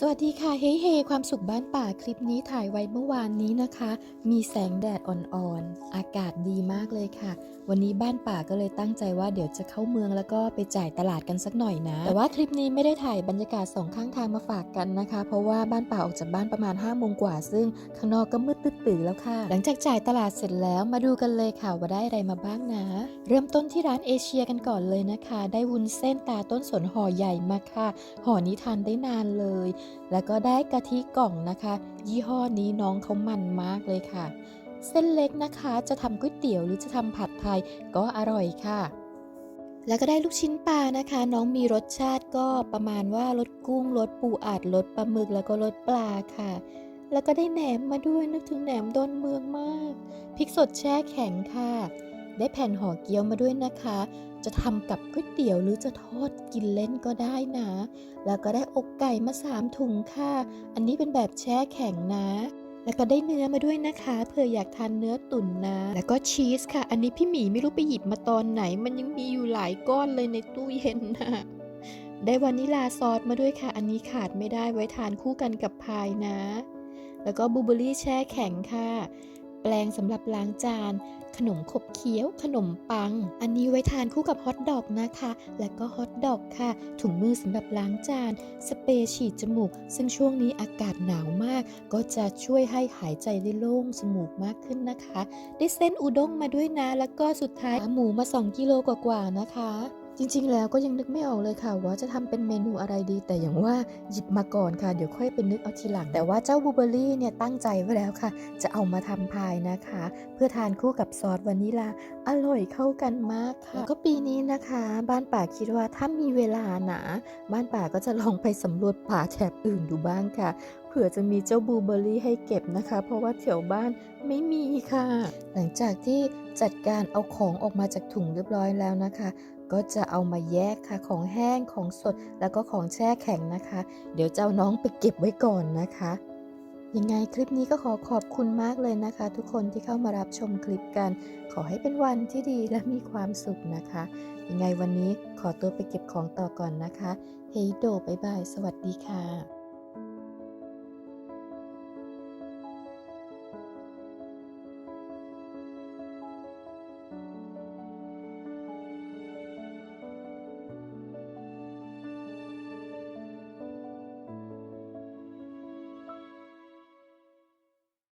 สวัสดีค่ะเฮ้เฮความสุขบ้านป่าคลิปนี้ถ่ายไว้เมื่อวานนี้นะคะ มีแสงแดดอ่อนๆ อากาศดีมากเลยค่ะ วันนี้บ้านป่าก็เลยตั้งใจว่าเดี๋ยวจะเข้าเมืองแล้วก็ไปจ่ายตลาดกันสักหน่อยนะ แต่ว่าคลิปนี้ไม่ได้ถ่ายบรรยากาศสองข้างทางมาฝากกันนะคะ เพราะว่าบ้านป่าออกจากบ้านประมาณ5้าโมงกว่า ซึ่งข้างนอกก็มืดตื้อแล้วค่ะ หลังจากจ่ายตลาดเสร็จแล้วมาดูกันเลยค่ะว่าได้อะไรมาบ้างนะ เริ่มต้นที่ร้านเอเชียกันก่อนเลยนะคะ ได้วุ้นเส้นตาต้นสนห่อใหญ่มาค่ะห่อนี้ทานได้นานเลยแล้วก็ได้กะทิกล่องนะคะ ยี่ห้อนี้น้องเขามันมากเลยค่ะ เส้นเล็กนะคะจะทำก๋วยเตี๋ยวหรือจะทำผัดไทยก็อร่อยค่ะ แล้วก็ได้ลูกชิ้นปลานะคะ น้องมีรสชาติก็ประมาณว่ารสกุ้งรสปูอัดรสปลาหมึกแล้วก็รสปลาค่ะ แล้วก็ได้แหนมมาด้วยนึกถึงแหนมดอนเมืองมากพริกสดแช่แข็งค่ะ ได้แผ่นห่อเกี๊ยวมาด้วยนะคะ จะทำกับก๋วยเตี๋ยวหรือจะทอดกินเล่นก็ได้นะ แล้วก็ได้อกไก่มาสามถุงค่ะ อันนี้เป็นแบบแช่แข็งนะ แล้วก็ได้เนื้อมาด้วยนะคะเผื่ออยากทานเนื้อตุ๋นนะ แล้วก็ชีสค่ะ อันนี้พี่หมีไม่รู้ไปหยิบมาตอนไหน มันยังมีอยู่หลายก้อนเลยในตู้เย็นนะได้วานิลาซอสมาด้วยค่ะ อันนี้ขาดไม่ได้ไว้ทานคู่กันกับพายนะ แล้วก็บลูเบอรี่แช่แข็งค่ะ แปลงสำหรับล้างจาน ขนมขบเคี้ยว ขนมปัง อันนี้ไว้ทานคู่กับฮอทดอกนะคะ และก็ฮอทดอกค่ะ ถุงมือสำหรับล้างจาน สเปรย์ฉีดจมูก ซึ่งช่วงนี้อากาศหนาวมาก ก็จะช่วยให้หายใจได้โล่งจมูกมากขึ้นนะคะ ได้เส้นอุด้งมาด้วยนะ แล้วก็สุดท้ายหมูมา 2 กิโลกว่าๆนะคะ จริงๆ แล้วก็ยังนึกไม่ออกเลยค่ะ ว่าจะทำเป็นเมนูอะไรดี แต่อย่างว่าหยิบมาก่อนค่ะ เดี๋ยวค่อยไปนึกเอาทีหลัง แต่ว่าเจ้าบูเบอรี่เนี่ยตั้งใจไว้แล้วค่ะ จะเอามาทำพายนะคะ เพื่อทานคู่กับซอสวานิลา อร่อยเข้ากันมากค่ะ ก็ปีนี้นะคะ บ้านป่าคิดว่าถ้ามีเวลาหนาบ้านป่าก็จะลองไปสำรวจป่าแถบอื่นดูบ้างค่ะเผื่อจะมีเจ้าบูเบอรี่ให้เก็บนะคะ เพราะว่าแถวบ้านไม่มีค่ะ หลังจากที่จัดการเอาของออกมาจากถุงเรียบร้อยแล้วนะคะ ก็จะเอามาแยกค่ะของแห้งของสดแล้วก็ของแช่แข็งนะคะ เดี๋ยวจะเอาน้องไปเก็บไว้ก่อนนะคะยังไงคลิปนี้ก็ขอขอบคุณมากเลยนะคะ ทุกคนที่เข้ามารับชมคลิปกัน ขอให้เป็นวันที่ดีและมีความสุขนะคะ ยังไงวันนี้ขอตัวไปเก็บของต่อก่อนนะคะ เฮยโดบายบาย สวัสดีค่ะ